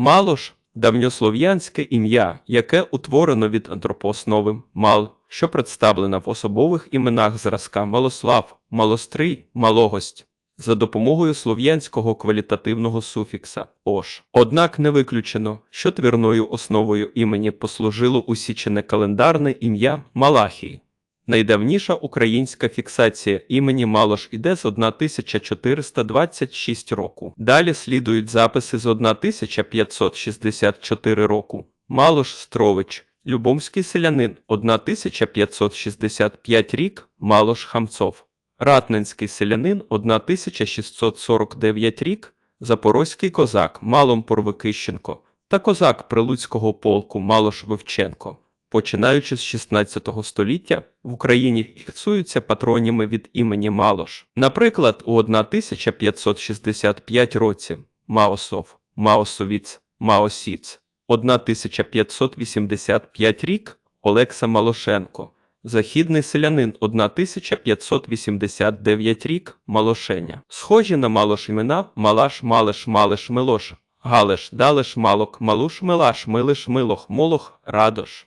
Малош давньослов'янське ім'я, яке утворено від антропоосновим мал, що представлена в особових іменах зразка Малослав, Малострий, Малогость. За допомогою слов'янського квалітативного суфікса ош. Однак не виключено, що твірною основою імені послужило усічене календарне ім'я Малахій. Найдавніша українська фіксація імені Малош іде з 1426 року. Далі слідують записи з 1564 року. Малош Стрович, Любомський селянин, 1565 рік, Малош Хамцов. Ратненський селянин 1649 рік, Запорозький козак Малом Порвикищенко та козак Прилуцького полку Малош Вивченко. Починаючи з 16 століття, в Україні фіксуються патроніми від імені Малош. Наприклад, у 1565 році Маосов, Маосовіц, Маосіц, 1585 рік Олекса Малошенко. Західний селянин 1589 рік Малошеня. Схожі на Малош імена Малаш, Малеш, Малеш, Милош, Галеш, Далеш, Малок, Малуш, Милаш, Милиш, Милох, Молох, Радош.